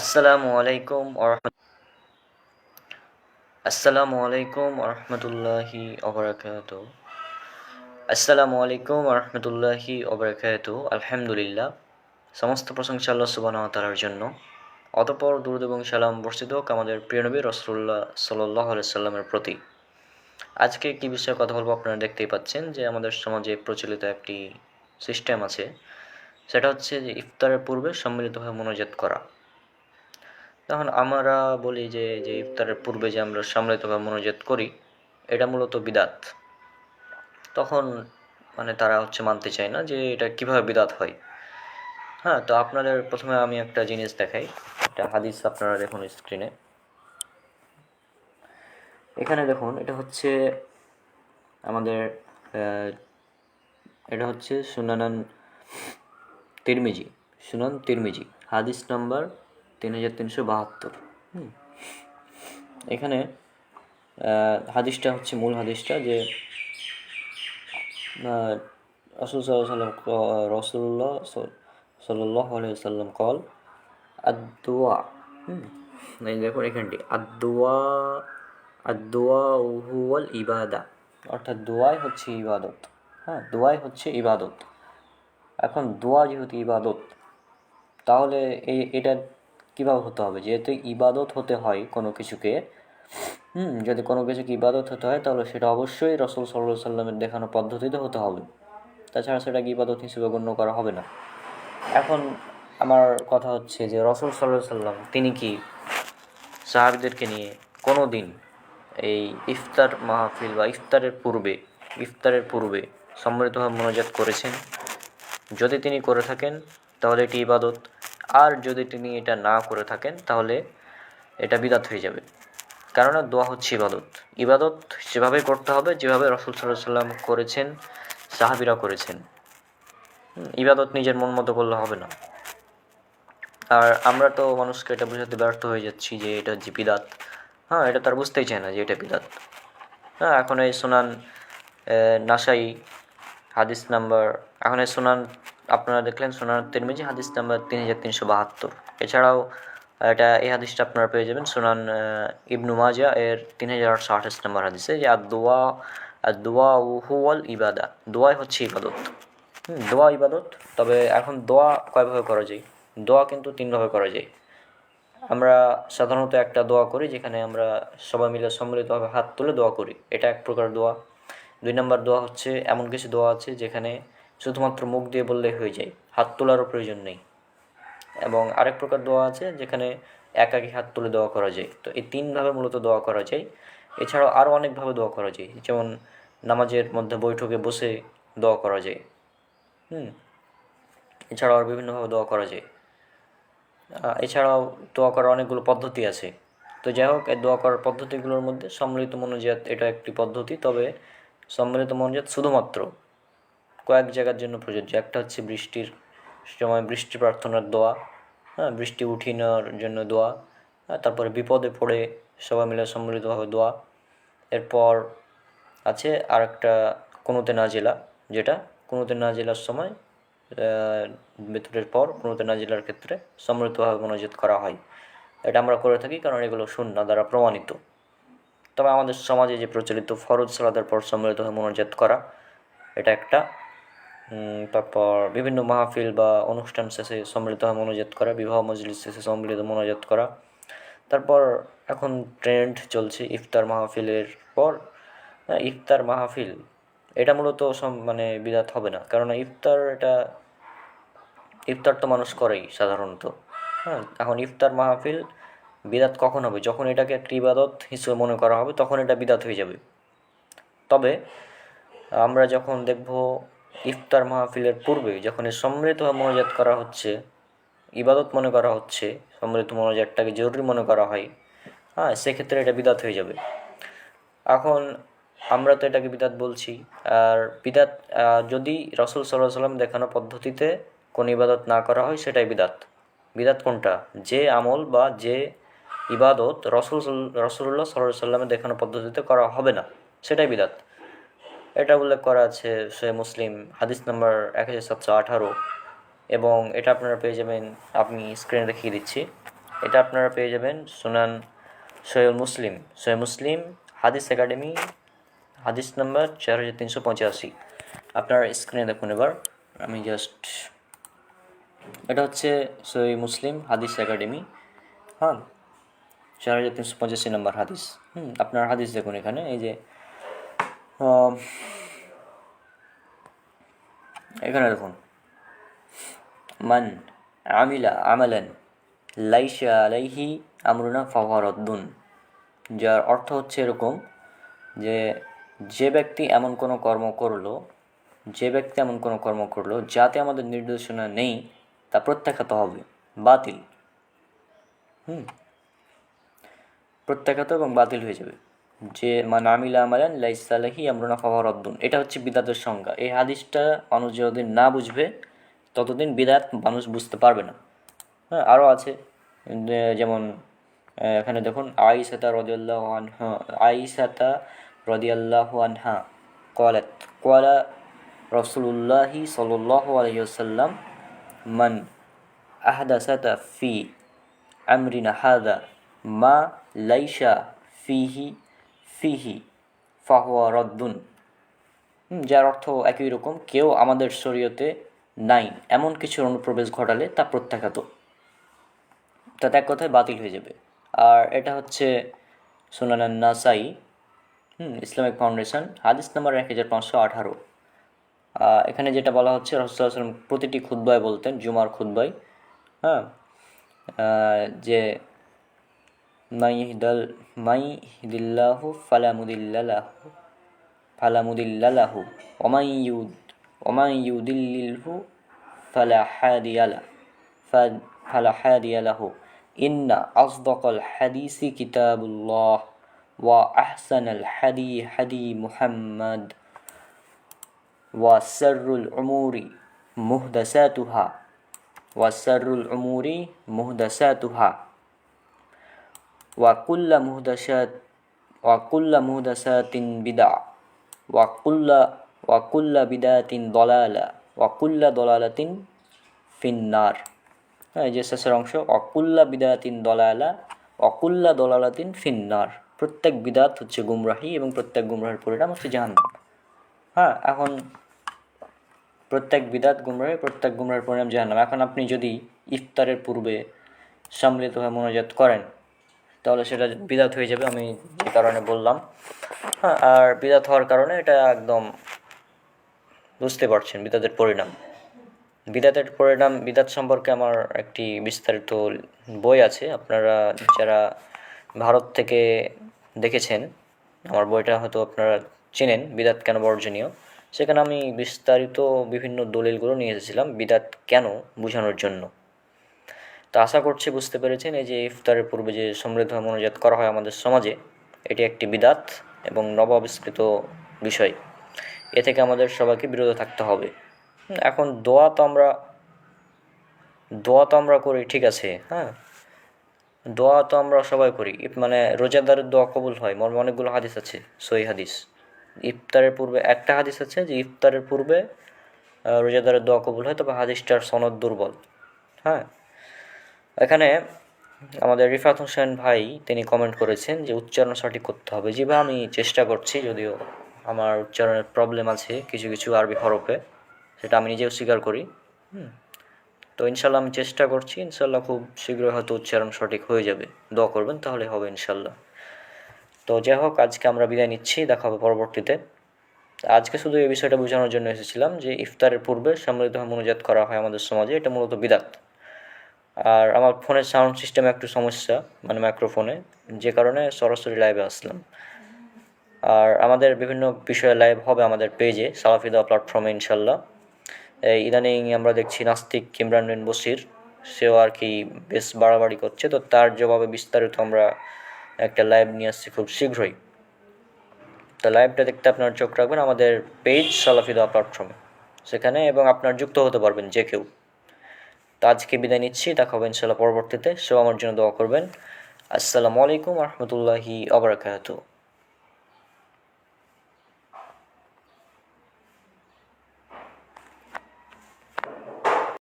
আসসালামু আলাইকুম আসসালামু আলাইকুম ওরহমতুল্লাহি ওবরাকাত আসসালামু আলাইকুম ওরহমতুল্লাহি ওবরাকাত আলহামদুলিল্লাহ। সমস্ত প্রশংসা আল্লাহ সুবাহ তালার জন্য। অতপর দুরুদ এবং সালাম বর্ষিত হোক আমাদের প্রিয় নবী রসুল্লাহ সাল্লাহ সাল্লামের প্রতি। আজকে কী বিষয়ে কথা বলব আপনারা দেখতেই পাচ্ছেন যে আমাদের সমাজে প্রচলিত একটি সিস্টেম আছে। সেটা হচ্ছে যে ইফতারের পূর্বে সম্মিলিতভাবে মনোজাত করা। তখন আমরা বলি যে যে ইফতারের পূর্বে যে আমরা সম্মিলিতভাবে মনোজাত করি, এটা মূলত বিদাত। তখন মানে তারা হচ্ছে মানতে চায় না যে, এটা কীভাবে বিদাত হয়। হ্যাঁ তো আপনাদের প্রথমে আমি একটা জিনিস দেখাই। একটা হাদিস আপনারা দেখুন স্ক্রিনে। এখানে দেখুন, এটা হচ্ছে আমাদের এটা হচ্ছে সুনানান তিরমিজি, সুনান তিরমিজি, হাদিস নাম্বার তিন হাজার তিনশো বাহাত্তর। এখানে হাদিসটা হচ্ছে মূল হাদিসটা যে রসুল সাল্লাম রসুল্লাহ সাল্লাহ সাল্লাম কল আদুয়া হুম। দেখুন এখানটি আদুয়া আদুয়া হুয়াল ইবাদা। অর্থাৎ দোয়াই হচ্ছে ইবাদত। হ্যাঁ দোয়াই হচ্ছে ইবাদত। এখন দোয়া যেহেতু ইবাদত, তাহলে এই, এটা কীভাবে হতে হবে? যেহেতু ইবাদত হতে হয় কোনো কিছুকে, হুম, যদি কোনো কিছুকে ইবাদত হতে হয়, তাহলে সেটা অবশ্যই রসুল সাল্লাহ সাল্লামের দেখানো পদ্ধতিতে হতে হবে। তাছাড়া সেটাকে ইবাদত হিসেবে গণ্য করা হবে না। এখন আমার কথা হচ্ছে যে রসুল সাল্লাহ সাল্লাম তিনি কি সাহাবিদেরকে নিয়ে কোনো দিন এই ইফতার মাহফিল বা ইফতারের পূর্বে ইফতারের পূর্বে সম্মিলিতভাবে মনোজাত করেছেন? যদি তিনি করে থাকেন, তাহলে এটি ইবাদত। আর যদি তিনি এটা না করে থাকেন, তাহলে এটা বিদাত হয়ে যাবে। কেননা দোয়া হচ্ছে ইবাদত। ইবাদত সেভাবে করতে হবে, যেভাবে রসুল সাল্লাম করেছেন, সাহাবিরা করেছেন। ইবাদত নিজের মন মতো করলে হবে না। আর আমরা তো মানুষকে এটা বোঝাতে ব্যর্থ হয়ে যাচ্ছি যে এটা যে বিদাত। হ্যাঁ এটা তার বুঝতেই চায় না যে এটা বিদাত। হ্যাঁ এখন এই সুনান নাসাই, হাদিস নাম্বার, এখন এই সুনান আপনারা দেখলেন সুনান তিরমিজি হাদিস নাম্বার তিন হাজার তিনশো বাহাত্তর। এছাড়াও এটা এই হাদিসটা আপনারা পেয়ে যাবেন সোনান ইবনু মাজা এর তিন হাজার আটশো আঠাশ নম্বর হাদিসে যে আর দোয়া হুয়াল ইবাদা। দোয়াই হচ্ছে ইবাদত। হুম, দোয়া ইবাদত তবে এখন দোয়া কয়ভাবে করা যায়? দোয়া কিন্তু তিনভাবে করা যায়। আমরা সাধারণত একটা দোয়া করি যেখানে আমরা সবাই মিলে সম্মিলিতভাবে হাত তুলে দোয়া করি। এটা এক প্রকার দোয়া। দুই নম্বর দোয়া হচ্ছে এমন কিছু দোয়া আছে যেখানে শুধুমাত্র মুখ দিয়ে বললেই হয়ে যায়। হাত তোলারও প্রয়োজন নেই। এবং আরেক প্রকার দোয়া আছে, যেখানে একাকি হাত তুলে দোয়া করা যায়। তো এই তিনভাবে মূলত দোয়া করা যায়। এছাড়াও আরও অনেকভাবে দোয়া করা যায়। যেমন নামাজের মধ্যে বৈঠকে বসে দোয়া করা যায়। হুম। এছাড়াও আর বিভিন্নভাবে দোয়া করা যায়। এছাড়াও দোয়া করার অনেকগুলো পদ্ধতি আছে। তো যাই হোক, এই দোয়া করার পদ্ধতিগুলোর মধ্যে সম্মিলিত মনোজাত এটা একটি পদ্ধতি। তবে সম্মিলিত মনোজাত শুধুমাত্র কয়েক জায়গার জন্য প্রযোজ্য। একটা হচ্ছে বৃষ্টির সময় বৃষ্টি প্রার্থনার দোয়া হ্যাঁ বৃষ্টি উঠিয়ে জন্য দোয়া, আর তারপরে বিপদে পড়ে সবাই মিলে সম্মিলিতভাবে দোয়া। এরপর আছে আরেকটা কোনোতে না জেলা যেটা কোনোতে না জেলার সময় বেতনের পর কোনোতে না জেলার ক্ষেত্রে সম্মিলিতভাবে মনোজাত করা হয়। এটা আমরা করে থাকি কারণ এগুলো শূন্য দ্বারা প্রমাণিত। তবে আমাদের সমাজে যে প্রচলিত ফরজ সালাদের পর সম্মিলিতভাবে মনোজাত করা, এটা একটা তারপর বিভিন্ন মাহফিল বা অনুষ্ঠান শেষে সম্মিলিতভাবে মনোজাত করা, বিবাহ মজলিস শেষে সম্মিলিত মনোজাত করা। তারপর এখন ট্রেন্ড চলছে ইফতার মাহফিলের পর। ইফতার মাহফিল, এটা মূলত সম মানে বিদাত হবে না। কারণ ইফতার এটা, ইফতার তো মানুষ করেই সাধারণত। হ্যাঁ এখন ইফতার মাহফিল বিদাত কখন হবে? যখন এটাকে একটি ইবাদত হিসেবে মনে করা হবে, তখন এটা বিদাত হয়ে যাবে। তবে আমরা যখন দেখব ইফতার মাহফিলের পূর্বে যখন এই সম্মিলিতভাবে মনোজাত করা হচ্ছে, ইবাদত মনে করা হচ্ছে, সম্মিলিত মনোজাতটাকে জরুরি মনে করা হয় হ্যাঁ সেক্ষেত্রে এটা বিদাত হয়ে যাবে। এখন আমরা তো এটাকে বিদাত বলছি। আর বিদাত যদি রসুল সাল্লাহ সাল্লাম দেখানো পদ্ধতিতে কোনো ইবাদত না করা হয়, সেটাই বিদাত। বিদাত কোনটা? যে আমল বা যে ইবাদত রসুল রসুল্লাহ সাল্লাহ সাল্লামের দেখানো পদ্ধতিতে করা হবে না, সেটাই বিদাত। এটা উল্লেখ করা আছে সে মুসলিম, হাদিস নাম্বার এক হাজার সাতশো আঠারো। এবং এটা আপনারা পেয়ে যাবেন, আমি স্ক্রিনে দেখিয়ে দিচ্ছি। এটা আপনারা পেয়ে যাবেন সুনান সৈয়দ মুসলিম। সৈয়দ মুসলিম, হাদিস একাডেমি, হাদিস নাম্বার চার হাজার তিনশো পঁচাশি। আপনারা স্ক্রিনে দেখুন এবার, আমি জাস্ট এটা হচ্ছে সৈয়দ মুসলিম, হাদিস একাডেমি। হ্যাঁ চার হাজার তিনশো পঁচাশি নম্বর হাদিস। হুম, আপনার হাদিস দেখুন এখানে, এই যে এখানে দেখুন। মান আমিলা আমালান লাইসা আলাইহি আমরুনা ফাওয়ারদ্দুন যার অর্থ হচ্ছে এরকম যে যে ব্যক্তি এমন কোনো কর্ম করল, যে ব্যক্তি এমন কোনো কর্ম করল, যাতে আমাদের নির্দেশনা নেই, তা প্রত্যাখ্যাত হবে, বাতিল। হুম, প্রত্যাখ্যাত এবং বাতিল হয়ে যাবে। যে মানামিল আমালান লাইসালাহি আমরুনা ফাহর আব্দুন এটা হচ্ছে বিদাতের সংজ্ঞা। এই হাদিসটা মানুষ যতদিন না বুঝবে, ততদিন বিদাত মানুষ বুঝতে পারবে না। হ্যাঁ আরও আছে। যেমন এখানে দেখুন, আইসাতা রদিয়াল্লাহ আনহা, আইসাতা রদিয়াল্লাহ আনহা কলাত কলা রসুল্লাহি সাল্লাহ আলহিসাল্লাম মান আহদাসাতা ফি আমরিনা হাদা মা লাইসা ফিহি ফিহি, ফাহুয়া রদ্দুন। যার অর্থ একই রকম, কেউ আমাদের শরীয়তে নাই। এমন কিছু অনুপ্রবেশ ঘটালে তা প্রত্যাখ্যাত তাতে এক কথায় বাতিল হয়ে যাবে। আর এটা হচ্ছে সোনানান নাসাই হুম, ইসলামিক ফাউন্ডেশন, হাদিস নাম্বার এক হাজার পাঁচশো আঠারো। এখানে যেটা বলা হচ্ছে রসুল্লাহ প্রতিটি খুদ্বায় বলতেন, জুমার খুদ্বায় হ্যাঁ যে من يهدل من يهد الله فلا مضل له. فلا مضل له. ومن يود ومن يضلله فلا هادي له. فلا هادي له. إن أصدق الحديث كتاب الله وأحسن الحدي حدي محمد وسر الأمور مهدساتها. وسر الأمور مهدساتها. ওয়াকুল্লা মুহদাসাত ওয়াকুল্লা মুহদাসাতিন বিদা ওয়াকুল্লা ওয়াকুল্লা বিদাতিন দলালা ওয়াকুল্লা দলালাতিন ফিন্নার। হ্যাঁ যে শেষের অংশ অকুল্লা বিদাতিন দলালা অকুল্লা দলালাতিন ফিন্নার। প্রত্যেক বিদাত হচ্ছে গুমরাহি এবং প্রত্যেক গুমরাহের পরিণাম হচ্ছে জাহান হ্যাঁ এখন প্রত্যেক বিদাত গুমরাহি, প্রত্যেক গুমরাহের পরিণাম জাহান এখন আপনি যদি ইফতারের পূর্বে সম্মিলিতভাবে মনোজাত করেন তাহলে সেটা বিদাত হয়ে যাবে, আমি যে কারণে বললাম। হ্যাঁ আর বিদাত হওয়ার কারণে এটা একদম বুঝতে পারছেন বিদাতের পরিণাম। বিদাতের পরিণাম, বিদাত সম্পর্কে আমার একটি বিস্তারিত বই আছে, আপনারা যারা ভারত থেকে দেখেছেন, আমার বইটা হয়তো আপনারা চেনেন, বিদাত কেন বর্জনীয়? সেখানে আমি বিস্তারিত বিভিন্ন দলিলগুলো নিয়ে এসেছিলাম, বিদাত কেন বোঝানোর জন্য। তো আশা করছি বুঝতে পেরেছেন, এই যে ইফতারের পূর্বে যে সমৃদ্ধ মনোজাত করা হয় আমাদের সমাজে, এটি একটি বিদাত এবং নব আবিষ্কৃত বিষয়। এ থেকে আমাদের সবাইকে বিরত থাকতে হবে। এখন দোয়া তো আমরা, দোয়া তো আমরা করি, ঠিক আছে হ্যাঁ? দোয়া তো আমরা সবাই করি। মানে রোজাদারের দোয়া কবুল হয়। মর্মে অনেকগুলো হাদিস আছে সই হাদিস। ইফতারের পূর্বে একটা হাদিস আছে যে ইফতারের পূর্বে রোজাদারের দোয়া কবুল হয়, তবে হাদিসটার সনদ দুর্বল হ্যাঁ? এখানে আমাদের রিফাত হোসেন ভাই, তিনি কমেন্ট করেছেন যে উচ্চারণ সঠিক করতে হবে। যেভাবে আমি চেষ্টা করছি, যদিও আমার উচ্চারণের প্রবলেম আছে কিছু কিছু আরবি হরফে, সেটা আমি নিজেও স্বীকার করি। তো ইনশাল্লাহ আমি চেষ্টা করছি, ইনশাল্লাহ খুব শীঘ্রই হয়তো উচ্চারণ সঠিক হয়ে যাবে। দোয়া করবেন, তাহলে হবে ইনশাল্লাহ। তো যাই হোক, আজকে আমরা বিদায় নিচ্ছি, দেখা হবে পরবর্তীতে। আজকে শুধু এই বিষয়টা বোঝানোর জন্য এসেছিলাম যে ইফতারের পূর্বে সম্মিলিত মনোজাত করা হয় আমাদের সমাজে, এটা মূলত বিদাত। আর আমার ফোনের সাউন্ড সিস্টেমে একটু সমস্যা মানে মাইক্রোফোনে, যে কারণে সরাসরি লাইভে আসলাম। আর আমাদের বিভিন্ন বিষয়ে লাইভ হবে আমাদের পেজে সালাফিদা প্ল্যাটফর্মে ইনশাল্লাহ ইদানিং আমরা দেখছি নাস্তিক ইমরান বিন বসির সেও আর কি বেশ বাড়াবাড়ি করছে। তো তার জবাবে বিস্তারিত আমরা একটা লাইভ নিয়ে আসছি খুব শীঘ্রই। তো লাইভটা দেখতে আপনার চোখ রাখবেন আমাদের পেজ সালাফিদা প্ল্যাটফর্মে সেখানে এবং আপনার যুক্ত হতে পারবেন যে কেউ। তো আজকে বিদায় নিচ্ছি, দেখা হবে ইনশাল্লাহ পরবর্তীতে। সব আমার জন্য দোয়া করবেন। আসসালামু আলাইকুম রহমতুল্লাহি আবরাকাতু